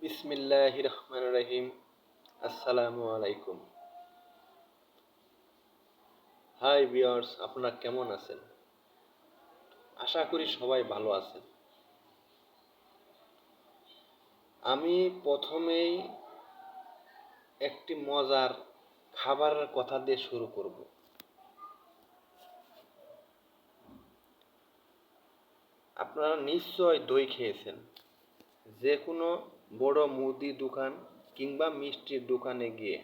বিসমিল্লাহ রহমান রহিম আসসালামু আলাইকুম। হাই বিয়ার্স আপনারা কেমন আছেন? আশা করি সবাই ভালো আছেন। আমি প্রথমেই একটি মজার খাবারের কথা দিয়ে শুরু করব। আপনারা নিশ্চয় দই খেয়েছেন। যে কোনো বড় মুদি দোকান কিংবা মিষ্টির দোকানে গিয়ে।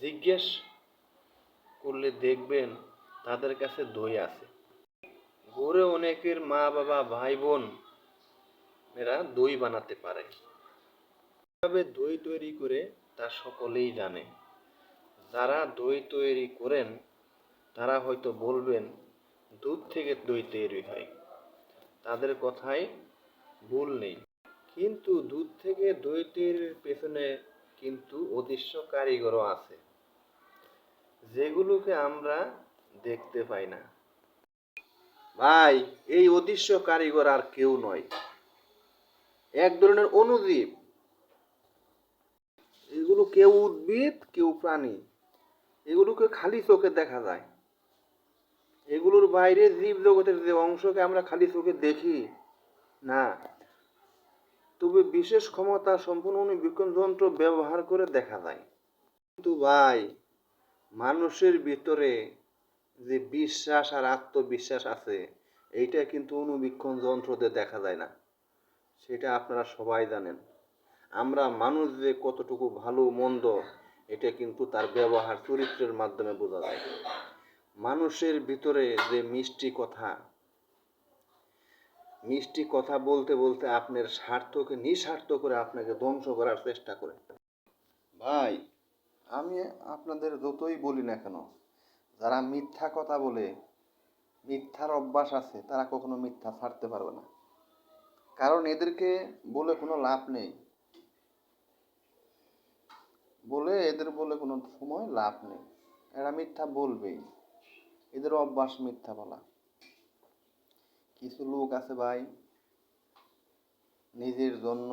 জিজ্ঞেস করলে দেখবেন তাদের কাছে দই আছে। ঘরে অনেকের মা বাবা ভাই বোন এরা দই বানাতে পারে। কীভাবে দই তৈরি করে তা সকলেই জানে। যারা দই তৈরি করেন, তারা হয়তো বলবেন, দুধ থেকে দই তৈরি হয়। তাদের কথায় ভুল নেই। কিন্তু দুধ থেকে দই তৈরির পেছনে কিন্তু অদৃশ্য কারিগরও আছে। যেগুলোকে আমরা দেখতে পাই না। ভাই, এই অদৃশ্য কারিগর আর কেউ নয়। এক ধরনের অনুজীব। এগুলো কেউ উদ্ভিদ, কেউ প্রাণী। এগুলোকে খালি চোখে দেখা যায়। এগুলোর বাইরে জীব জগতের যে অংশকে আমরা খালি চোখে দেখি না তবে বিশেষ ক্ষমতা সম্পূর্ণ অনুবীক্ষণ যন্ত্র ব্যবহার করে দেখা যায়। কিন্তু ভাই, মানুষের ভিতরে যে বিশ্বাস আর আত্মবিশ্বাস আছে, এইটা কিন্তু অনুবীক্ষণ যন্ত্রতে দেখা যায় না। সেটা আপনারা সবাই জানেন। আমরা মানুষ যে কতটুকু ভালো, মন্দ, এটা কিন্তু তার ব্যবহার চরিত্রের মাধ্যমে বোঝা যায়। মানুষের ভিতরে যে মিষ্টি কথা মিষ্টি কথা বলতে বলতে আপনার স্বার্থকে, নিঃস্বার্থ করে আপনাকে ধ্বংস করার চেষ্টা করে। ভাই, আমি আপনাদের যতই বলি না কেন, যারা মিথ্যা কথা বলে, মিথ্যার অভ্যাস আছে, তারা কখনো মিথ্যা ছাড়তে পারবে না। কারণ এদেরকে বলে কোনো লাভ নেই। বলে এদের বলে কোনো সময় লাভ নেই। এরা মিথ্যা বলবেই। এদের অভ্যাস মিথ্যা বলা। কিছু লোক আছে ভাই, নিজের জন্য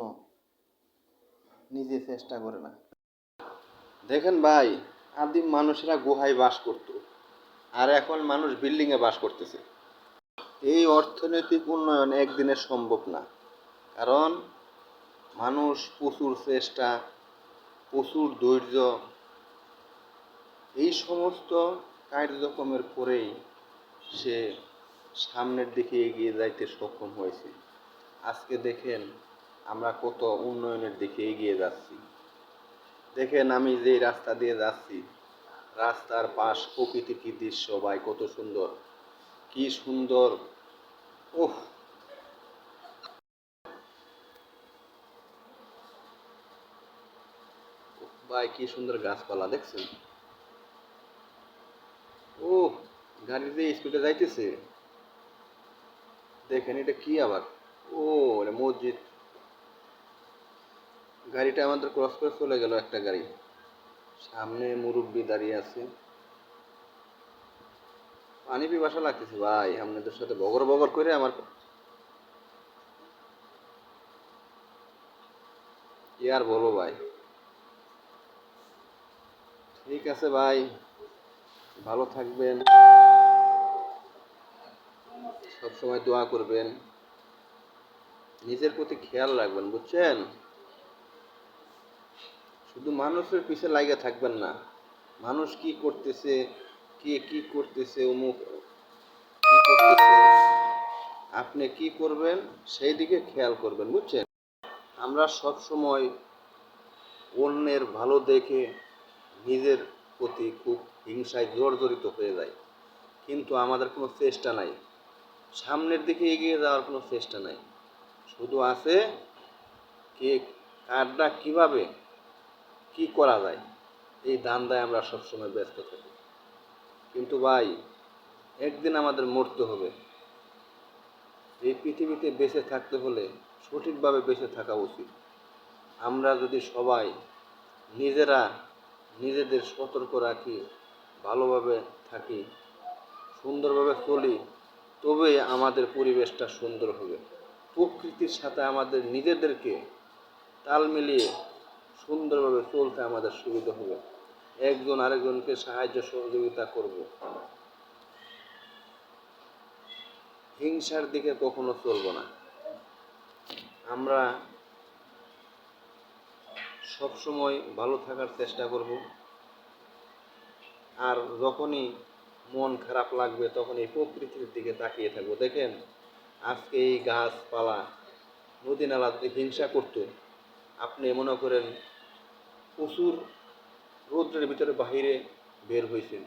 নিজে চেষ্টা করে না। দেখেন ভাই, আদিম মানুষেরা গুহায় বাস করত, আর এখন মানুষ বিল্ডিংয়ে বাস করতেছে। এই অর্থনৈতিক উন্নয়ন একদিনে সম্ভব না, কারণ মানুষ প্রচুর চেষ্টা, প্রচুর ধৈর্য, এই সমস্ত কার্যক্রমের পরেই সে সামনের দিকে এগিয়ে যাইতে সক্ষম হয়েছে। আজকে দেখেন আমরা কত উন্নয়নের দিকে এগিয়ে যাচ্ছি। দেখেন আমি যে রাস্তা দিয়ে যাচ্ছি, রাস্তার পাশ প্রকৃতির কি দৃশ্য ভাই, কত সুন্দর। কি সুন্দর। ওহ ভাই, কি সুন্দর গাছপালা, দেখছেন? ও গাড়ি যে স্পিডে যাইতেছে। দেখেন, এটা কি আবার? ও মসজিদ। গাড়িটা আমাদের ক্রস করে চলে গেল একটা গাড়ি। সামনে মুরব্বি দাঁড়িয়ে আছে। পানি পিপাসা লাগতেছে, ভাই। আপনাদের সাথে বগর বগর করে আমার কি আর বলব, ভাই? ঠিক আছে, ভাই। ভালো থাকবেন। সবসময় দোয়া করবেন। নিজের প্রতি খেয়াল রাখবেন, বুঝছেন? শুধু মানুষের পিছে লাগিয়ে থাকবেন না। মানুষ কি করতেছে, কে কি করতেছে, অমুক আপনি কি করবেন, সেই দিকে খেয়াল করবেন, বুঝছেন? আমরা সব সময় অন্যের ভালো দেখে নিজের প্রতি খুব হিংসায় জর্জরিত হয়ে যায় কিন্তু আমাদের কোনো চেষ্টা নাই। সামনের দিকে এগিয়ে যাওয়ার কোনো চেষ্টা নাই। শুধু আছে কে কারটা কীভাবে কি করা যায়, এই দান্দায় আমরা সবসময় ব্যস্ত থাকি। কিন্তু ভাই, একদিন আমাদের মরতে হবে। এই পৃথিবীতে বেঁচে থাকতে হলে সঠিকভাবে বেঁচে থাকা উচিত। আমরা যদি সবাই নিজেরা নিজেদের সতর্ক রাখি, ভালোভাবে থাকি, সুন্দরভাবে চলি তবে আমাদের পরিবেশটা সুন্দর হবে। প্রকৃতির সাথে আমাদের নিজেদেরকে তাল মিলিয়ে সুন্দরভাবে চলতে আমাদের সুবিধা হবে। একজন আরেকজনকে সাহায্য সহযোগিতা করব। হিংসার দিকে কখনো চলবো না। আমরা সবসময় ভালো থাকার চেষ্টা করব। আর যখনই মন খারাপ লাগবে তখন এই প্রকৃতির দিকে তাকিয়ে থাকব। দেখেন, আজকে এই গাছপালা, নদী নালা যদি হিংসা করতো, আপনি মনে করেন প্রচুর রৌদ্রের ভিতরে বাহিরে বের হয়েছেন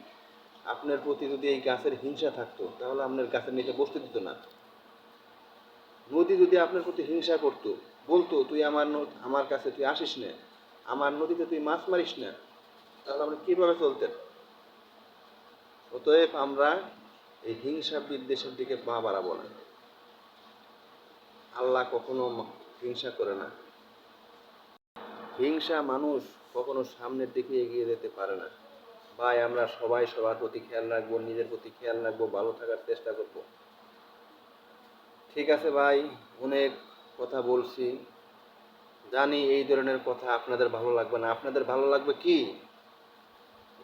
আপনার প্রতি যদি এই গাছের হিংসা থাকতো, তাহলে আপনার গাছের নিচে বসতে দিত না। নদী যদি আপনার প্রতি হিংসা করতো, বলতো, তুই আমার আমার কাছে তুই আসিস না, আমার নদীতে তুই মাছ মারিস না, তাহলে আপনি কীভাবে চলতেন? অতএব আমরা এই হিংসা বিদ্বেষের দিকে পা বাড়াবো না। আল্লাহ কখনো হিংসা করে না। হিংসা মানুষ কখনো সামনের দিকে এগিয়ে যেতে পারে না। ভাই, আমরা সবাই সবার প্রতি খেয়াল রাখব, নিজের প্রতি খেয়াল রাখব, ভালো থাকার চেষ্টা করব। ঠিক আছে ভাই, অনেক কথা বলছি। জানি এই ধরনের কথা আপনাদের ভালো লাগবে না। আপনাদের ভালো লাগবে কি?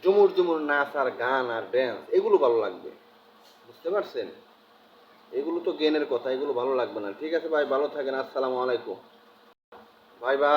জুমুর জুমুর নাচ আর গান আর ড্যান্স এগুলো ভালো লাগবে। বুঝতে পারছেন? এগুলো তো জ্ঞানের কথা, এগুলো ভালো লাগবে না। ঠিক আছে ভাই, ভালো থাকেন, আসসালামু আলাইকুম। ভাই বাই